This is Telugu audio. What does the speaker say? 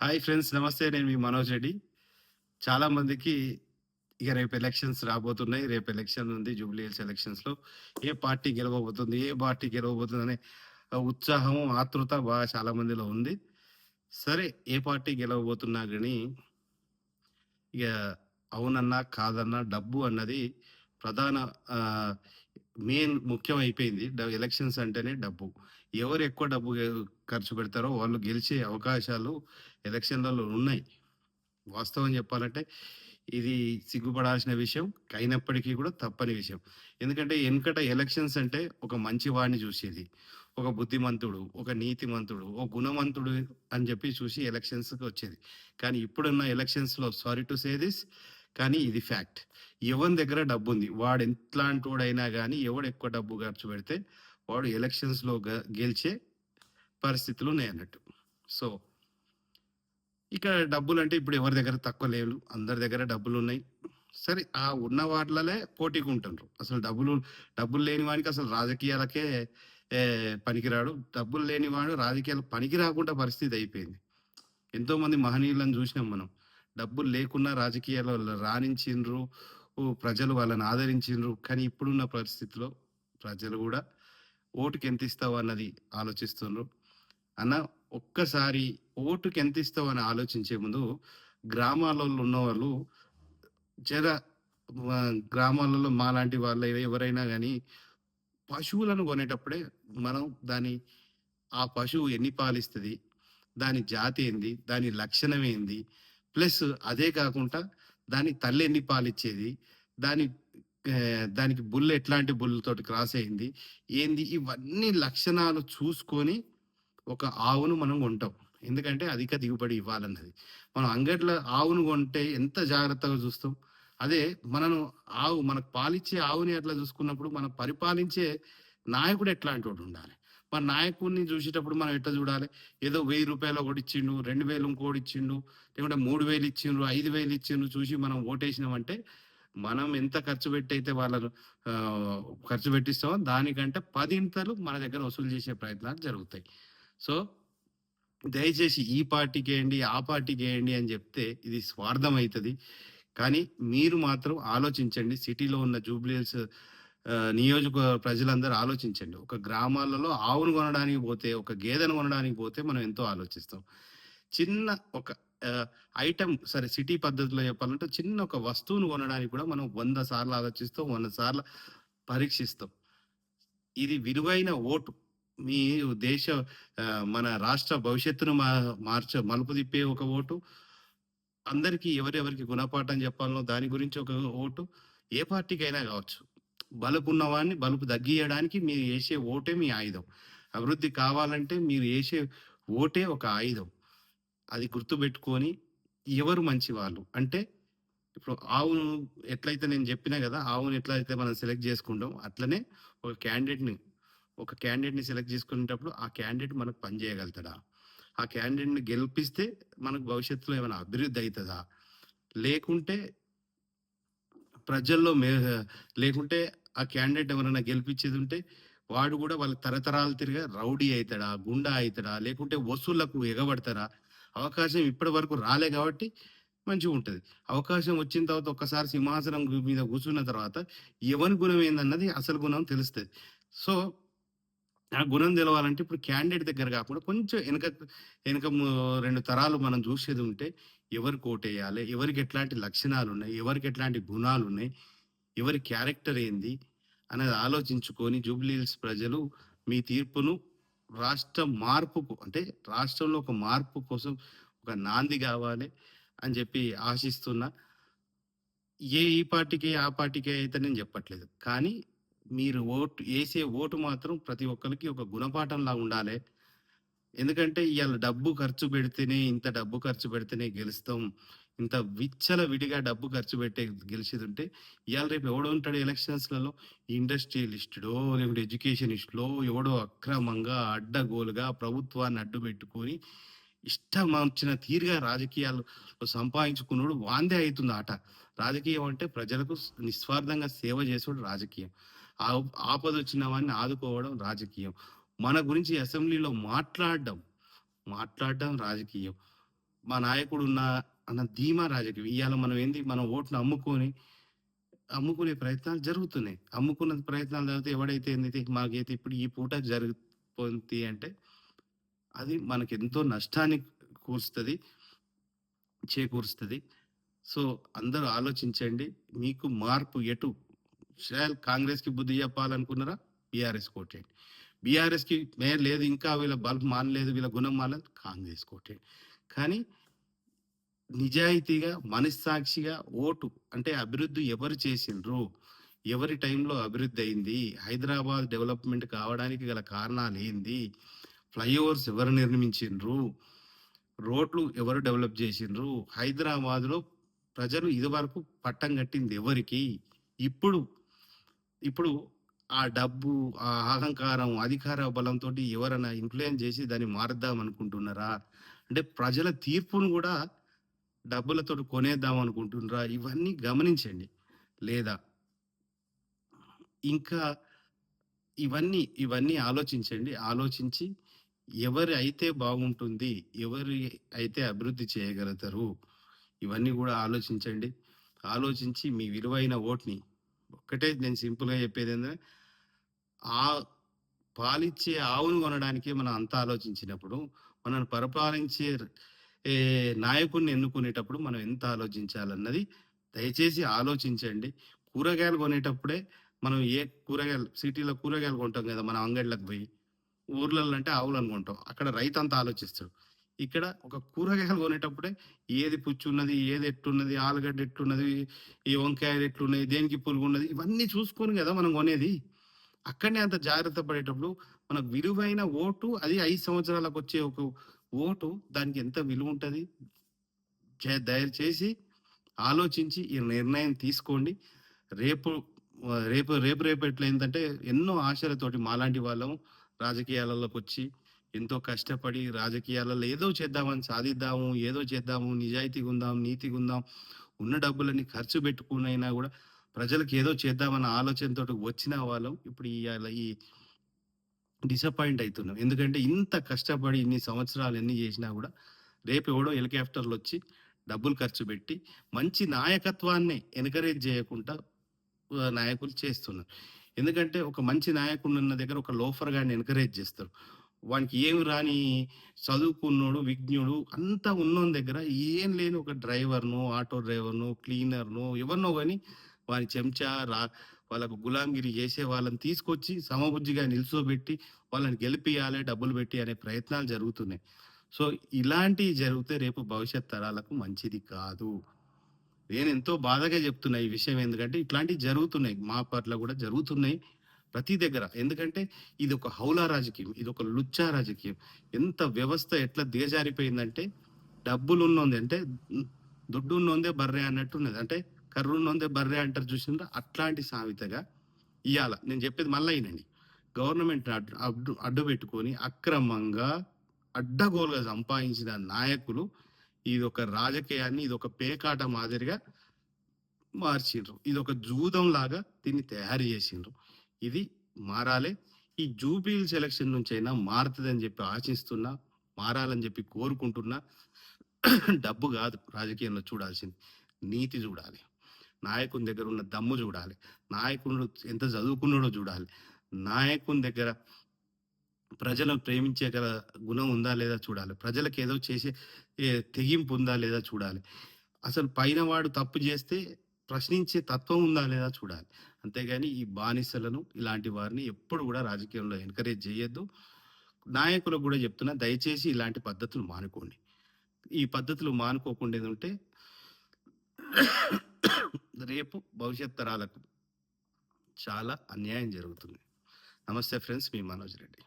హాయ్ ఫ్రెండ్స్ నమస్తే. నేను మీ మనోజ్ రెడ్డి. చాలా మందికి ఇక రేపు ఎలక్షన్స్ రాబోతున్నాయి. రేపు ఎలక్షన్ ఉంది జూబ్లీ హిల్స్ ఎలక్షన్స్లో ఏ పార్టీ గెలవబోతుంది ఏ పార్టీ గెలవబోతుంది అనే ఉత్సాహం ఆతృత బాగా చాలా మందిలో ఉంది. సరే ఏ పార్టీ గెలవబోతున్నా కానీ ఇక అవునన్నా కాదన్నా డబ్బు అన్నది ప్రధాన మెయిన్ ముఖ్యం అయిపోయింది ఎలక్షన్స్ అంటేనే డబ్బు. ఎవరు ఎక్కువ డబ్బు ఖర్చు పెడతారో వాళ్ళు గెలిచే అవకాశాలు ఎలక్షన్లలో ఉన్నాయి. వాస్తవం చెప్పాలంటే ఇది సిగ్గుపడాల్సిన విషయం అయినప్పటికీ కూడా తప్పని విషయం. ఎందుకంటే వెనుకట ఎలక్షన్స్ అంటే ఒక మంచి వాడిని చూసేది. ఒక బుద్ధిమంతుడు ఒక నీతిమంతుడు ఒక గుణవంతుడు అని చెప్పి చూసి ఎలక్షన్స్కి వచ్చేది. కానీ ఇప్పుడున్న ఎలక్షన్స్లో సారీ టు సే దిస్ కానీ ఇది ఫ్యాక్ట్. ఎవరి దగ్గర డబ్బు ఉంది వాడు ఎట్లాంటి వాడైనా కానీ ఎవడు ఎక్కువ డబ్బు ఖర్చు పెడితే వాడు ఎలక్షన్స్లో గ- గెలిచే పరిస్థితులు ఉన్నాయి అన్నట్టు సో ఇక్కడ డబ్బులు అంటే ఇప్పుడు ఎవరి దగ్గర తక్కువ లేవు అందరి దగ్గర డబ్బులు ఉన్నాయి సరే ఆ ఉన్న వాటిలలే పోటీకి ఉంటుండ్రు అసలు డబ్బులు డబ్బులు లేని వానికి అసలు రాజకీయాలకే పనికిరాడు. డబ్బులు లేని వాడు రాజకీయాలు పనికి రాకుండా పరిస్థితి అయిపోయింది. ఎంతో మంది మహనీయులను చూసినాం మనం. డబ్బులు లేకున్నా రాజకీయాలు రాణించిండ్రు ప్రజలు వాళ్ళని ఆదరించిండ్రు. కానీ ఇప్పుడున్న పరిస్థితిలో ప్రజలు కూడా ఓటుకి ఎంత ఇస్తావు అన్నది ఆలోచిస్తుండ్రు. అన్న ఒక్కసారి ఓటుకి ఎంత ఇస్తావు అని ఆలోచించే ముందు గ్రామాలలో ఉన్న వాళ్ళు జర గ్రామాలలో మాలాంటి వాళ్ళు ఎవరైనా కానీ పశువులను కొనేటప్పుడే మనం దాని ఆ పశువు ఎన్ని పాలిస్తుంది దాని జాతి ఏంది దాని లక్షణం ఏంది ప్లస్ అదే కాకుండా దాని తల్లి ఎన్ని పాలిచ్చేది దాని దానికి బుల్ ఎట్లాంటి బుల్లతోటి క్రాస్ అయింది ఏంది ఇవన్నీ లక్షణాలు చూసుకొని ఒక ఆవును మనం కొంటాం. ఎందుకంటే అధిక దిగుబడి ఇవ్వాలన్నది. మనం అంగట్లో ఆవును కొంటే ఎంత జాగ్రత్తగా చూస్తాం? అదే మనను ఆవు మనకు పాలిచ్చే ఆవుని ఎట్లా చూసుకున్నప్పుడు మనం పరిపాలించే నాయకుడు ఎట్లాంటి వాడు ఉండాలి. మన నాయకుడిని చూసేటప్పుడు మనం ఎట్లా చూడాలి? ఏదో వెయ్యి రూపాయలు ఒకటి ఇచ్చిండు రెండు వేలు ఇంకోటి ఇచ్చిండు లేకుంటే మూడు వేలు ఇచ్చిండ్రు ఐదు వేలు ఇచ్చిండ్రు చూసి మనం ఓటేసినామంటే మనం ఎంత ఖర్చు పెట్టి అయితే వాళ్ళను ఖర్చు పెట్టిస్తామో దానికంటే పదింతలు మన దగ్గర వసూలు చేసే ప్రయత్నాలు జరుగుతాయి. సో దయచేసి ఈ పార్టీకి వేయండి ఆ పార్టీకి వేయండి అని చెప్తే ఇది స్వార్థం అవుతుంది కానీ మీరు మాత్రం ఆలోచించండి సిటీలో ఉన్న జూబ్లీస్ నియోజక ప్రజలందరూ ఆలోచించండి. ఒక గ్రామాలలో ఆవును కొనడానికి పోతే ఒక గేదెను కొనడానికి పోతే మనం ఎంతో ఆలోచిస్తాం. చిన్న ఒక ఐటమ్ సరే సిటీ పద్ధతిలో చెప్పాలంటే చిన్న ఒక వస్తువును కొనడానికి కూడా మనం వంద సార్లు ఆలోచిస్తాం వంద సార్లు పరీక్షిస్తాం. ఇది విలువైన ఓటు. మీ దేశ మన రాష్ట్ర భవిష్యత్తును మా మార్చ మలుపు తిప్పే ఒక ఓటు. అందరికీ ఎవరెవరికి గుణపాఠం చెప్పాలనో దాని గురించి ఒక ఓటు. ఏ పార్టీకైనా కావచ్చు. బలుపు ఉన్నవాడిని బలుపు తగ్గియడానికి మీరు వేసే ఓటే మీ ఆయుధం. అభివృద్ధి కావాలంటే మీరు వేసే ఓటే ఒక ఆయుధం. అది గుర్తుపెట్టుకొని ఎవరు మంచి వాళ్ళు అంటే ఇప్పుడు ఆవును ఎట్లయితే నేను చెప్పినా కదా ఆవును ఎట్లయితే మనం సెలెక్ట్ చేసుకుంటాం అట్లనే ఒక క్యాండిడేట్ని ఒక క్యాండిడేట్ని సెలెక్ట్ చేసుకునేటప్పుడు ఆ క్యాండిడేట్ మనకు పని చేయగలుగుతాడా? ఆ క్యాండిడేట్ని గెలిపిస్తే మనకు భవిష్యత్తులో ఏమైనా అభివృద్ధి అవుతుందా? లేకుంటే ప్రజల్లో మే లేకుంటే ఆ క్యాండిడేట్ ఎవరైనా గెలిపించేది ఉంటే వాడు కూడా వాళ్ళ తరతరాలు తిరిగా రౌడీ అవుతాడా గుండా అవుతాడా లేకుంటే వసూళ్ళకు ఎగబడతారా అవకాశం ఇప్పటి వరకు రాలే కాబట్టి మంచిగా ఉంటుంది. అవకాశం వచ్చిన తర్వాత ఒక్కసారి సింహాసనం మీద కూర్చున్న తర్వాత ఎవరి గుణం ఏందన్నది అసలు గుణం తెలుస్తుంది. సో ఆ గుణం తెలవాలంటే ఇప్పుడు క్యాండిడేట్ దగ్గర కాకుండా కొంచెం వెనక వెనక రెండు తరాలు మనం చూసేది ఉంటే ఎవరు కోటేయాలి ఎవరికి ఎట్లాంటి లక్షణాలు ఉన్నాయి ఎవరికి ఎట్లాంటి గుణాలు ఉన్నాయి ఎవరి క్యారెక్టర్ ఏంది అనేది ఆలోచించుకొని జూబ్లీహిల్స్ ప్రజలు మీ తీర్పును రాష్ట్ర మార్పుకు అంటే రాష్ట్రంలో ఒక మార్పు కోసం ఒక నాంది కావాలి అని చెప్పి ఆశిస్తున్నా. ఏ ఈ పార్టీకి ఆ పార్టీకి అయితే నేను చెప్పట్లేదు. కానీ మీరు ఓటు వేసే ఓటు మాత్రం ప్రతి ఒక్కరికి ఒక గుణపాఠంలా ఉండాలి. ఎందుకంటే ఇవాళ డబ్బు ఖర్చు పెడితేనే ఇంత డబ్బు ఖర్చు పెడితేనే గెలుస్తాం. ఇంత విచ్చల విడిగా డబ్బు ఖర్చు పెట్టే గెలిచేది ఉంటే ఇవాళ రేపు ఎవడో ఉంటాడు ఎలక్షన్స్లలో? ఇండస్ట్రియలిస్టుడో లేకుంటే ఎడ్యుకేషనిస్టులో ఎవడో అక్రమంగా అడ్డగోలుగా ప్రభుత్వాన్ని అడ్డు పెట్టుకొని ఇష్టం వచ్చిన తీరుగా రాజకీయాలు సంపాదించుకున్నాడు వాందే అవుతుంది ఆట. రాజకీయం అంటే ప్రజలకు నిస్వార్థంగా సేవ చేసేవాడు రాజకీయం. ఆ- ఆపద వచ్చిన వాడిని ఆదుకోవడం రాజకీయం. మన గురించి అసెంబ్లీలో మాట్లాడడం మాట్లాడడం రాజకీయం. మా నాయకుడు ఉన్న అన్న ధీమా రాజకీయం. ఇవాళ మనం ఏంది? మన ఓటును అమ్ముకొని అమ్ముకునే ప్రయత్నాలు జరుగుతున్నాయి. అమ్ముకున్న ప్రయత్నాలు జరిగితే ఎవడైతే ఏంది మాకైతే ఇప్పుడు ఈ పూట జరుగుతుంది అంటే అది మనకి ఎంతో నష్టాన్ని కూరుస్తుంది చేకూరుస్తుంది. సో అందరూ ఆలోచించండి. మీకు మార్పు ఎటు? కాంగ్రెస్కి బుద్ధి చెప్పాలనుకున్నారా? బీఆర్ఎస్ కోటేయండి. బీఆర్ఎస్కి మే లేదు ఇంకా వీళ్ళ బల్బ్ మానలేదు వీళ్ళ గుణం మానలేదు కాంగ్రెస్ కోటేయండి కానీ నిజాయితీగా మనస్సాక్షిగా ఓటు అంటే అభివృద్ధి ఎవరు చేసిండ్రు? ఎవరి టైంలో అభివృద్ధి అయింది? హైదరాబాద్ డెవలప్మెంట్ కావడానికి గల కారణాలు ఏంది? ఫ్లైఓవర్స్ ఎవరు నిర్మించిండ్రు? రోడ్లు ఎవరు డెవలప్ చేసిండ్రు? హైదరాబాద్లో ప్రజలు ఇదివరకు పట్టం కట్టింది ఎవరికి? ఇప్పుడు ఇప్పుడు ఆ డబ్బు ఆ అహంకారం అధికార బలంతో ఎవరైనా ఇన్ఫ్లుయెన్స్ చేసి దాన్ని మారుద్దాం అనుకుంటున్నారా? అంటే ప్రజల తీర్పును కూడా డబ్బులతో కొనేద్దాం అనుకుంటున్నారా? ఇవన్నీ గమనించండి. లేదా? ఇంకా ఇవన్నీ ఇవన్నీ ఆలోచించండి. ఆలోచించి ఎవరి అయితే బాగుంటుంది ఎవరి అయితే అభివృద్ధి చేయగలుగుతారు ఇవన్నీ కూడా ఆలోచించండి. ఆలోచించి మీ విలువైన ఓట్ని ఒక్కటే నేను సింపుల్గా చెప్పేది ఏంటంటే ఆ పాలిచ్చే ఆవును కొనడానికి మనం అంత ఆలోచించినప్పుడు మనల్ని పరిపాలించే నాయకుడిని ఎన్నుకునేటప్పుడు మనం ఎంత ఆలోచించాలన్నది దయచేసి ఆలోచించండి. కూరగాయలు కొనేటప్పుడే మనం ఏ కూరగాయలు సిటీలో కూరగాయలు కొంటాం కదా మనం అంగడిలకు పోయి ఊర్లలో అంటే ఆవులను కొంటాం. అక్కడ రైతు అంతా ఆలోచిస్తాడు. ఇక్కడ ఒక కూరగాయలు కొనేటప్పుడే ఏది పుచ్చున్నది ఏది ఎట్టున్నది ఆలుగడ్డ ఎట్టున్నది ఈ వంకాయలు ఎట్లున్నాయి దేనికి పురుగు ఉన్నది ఇవన్నీ చూసుకొని కదా మనం కొనేది. అక్కడనే అంత జాగ్రత్త పడేటప్పుడు మనకు విలువైన ఓటు అది ఐదు సంవత్సరాలకు వచ్చే ఒక ఓటు. దానికి ఎంత విలువ ఉంటుంది? చే- దయచేసి ఆలోచించి ఈ నిర్ణయం తీసుకోండి. రేపు రేపు రేపు రేపు ఎట్లా ఏంటంటే ఎన్నో ఆశలతోటి మాలాంటి వాళ్ళం రాజకీయాలలోకి వచ్చి ఎంతో కష్టపడి రాజకీయాలలో ఏదో చేద్దామని సాధిద్దాము ఏదో చేద్దాము నిజాయితీగా ఉందాం నీతిగా ఉందాం ఉన్న డబ్బులన్నీ ఖర్చు పెట్టుకునైనా కూడా ప్రజలకు ఏదో చేద్దామన్న ఆలోచనతో వచ్చిన వాళ్ళం. ఇప్పుడు ఇవాళ ఈ డిసప్పాయింట్ అవుతున్నాం ఎందుకంటే ఇంత కష్టపడి ఇన్ని సంవత్సరాలు ఎన్ని చేసినా కూడా రేపు ఎవడో హెలికాప్టర్లు వచ్చి డబ్బులు ఖర్చు పెట్టి మంచి నాయకత్వాన్ని ఎన్కరేజ్ చేయకుండా నాయకులు చేస్తున్నారు. ఎందుకంటే ఒక మంచి నాయకుడు ఉన్న దగ్గర ఒక లోఫర్ గాడిని ఎన్కరేజ్ చేస్తారు. వానికి ఏమి రాని చదువుకున్నోడు విజ్ఞుడు అంతా ఉన్నోని దగ్గర ఏం లేని ఒక డ్రైవర్ను ఆటో డ్రైవర్ను క్లీనర్ను ఎవరినో కానీ వాని చెంచా రా వాళ్ళకు గులాంగిరి చేసే వాళ్ళని తీసుకొచ్చి సమబుద్ధిగా నిల్చోబెట్టి వాళ్ళని గెలిపియాలి డబ్బులు పెట్టి అనే ప్రయత్నాలు జరుగుతున్నాయి. సో ఇలాంటివి జరిగితే రేపు భవిష్యత్ తరాలకు మంచిది కాదు. నేను ఎంతో బాధగా చెప్తున్నా ఈ విషయం ఎందుకంటే ఇట్లాంటివి జరుగుతున్నాయి. మా పట్ల కూడా జరుగుతున్నాయి. ప్రతి దగ్గర. ఎందుకంటే ఇది ఒక హౌలా రాజకీయం ఇది ఒక లుచ్చా రాజకీయం. ఎంత వ్యవస్థ ఎట్లా దిగజారిపోయిందంటే డబ్బులు ఉన్నోంది అంటే దుడ్డు ఉన్నోందే బర్రె అన్నట్టు ఉన్నది అంటే కర్రు ఉన్నోందే బర్రె అంటారు చూసిందా అట్లాంటి సామెతగా ఇవాళ నేను చెప్పేది మళ్ళీ అయినండి గవర్నమెంట్ అడ్డు అడ్డు అడ్డు పెట్టుకొని అక్రమంగా అడ్డగోలుగా సంపాదించిన నాయకులు ఇది ఒక రాజకీయాన్ని ఇది ఒక పేకాట మాదిరిగా మార్చిండ్రు. ఇది ఒక జూదం లాగా దీన్ని తయారు చేసిండ్రు. ఇది మారాలి. ఈ జూబిల్ సెలక్షన్ నుంచి అయినా మారుతుందని చెప్పి ఆశిస్తున్నా మారాలని చెప్పి కోరుకుంటున్నా. డబ్బు కాదు రాజకీయంలో చూడాల్సింది. నీతి చూడాలి. నాయకుని దగ్గర ఉన్న దమ్ము చూడాలి. నాయకుడు ఎంత చదువుకున్నాడో చూడాలి. నాయకుని దగ్గర ప్రజలను ప్రేమించే గల గుణం ఉందా లేదా చూడాలి. ప్రజలకు ఏదో చేసే తెగింపు ఉందా లేదా చూడాలి. అసలు పైన వాడు తప్పు చేస్తే ప్రశ్నించే తత్వం ఉందా లేదా చూడాలి. అంతేగాని ఈ బానిసలను ఇలాంటి వారిని ఎప్పుడు కూడా రాజకీయంలో ఎంకరేజ్ చేయొద్దు నాయకులకు కూడా చెప్తున్నా దయచేసి ఇలాంటి పద్ధతులు మానుకోండి. ఈ పద్ధతులు మానుకోకుండా ఉంటే రేపు భవిష్యత్ తరాలకు చాలా అన్యాయం జరుగుతుంది. నమస్తే ఫ్రెండ్స్ మీ మనోజ్ రెడ్డి.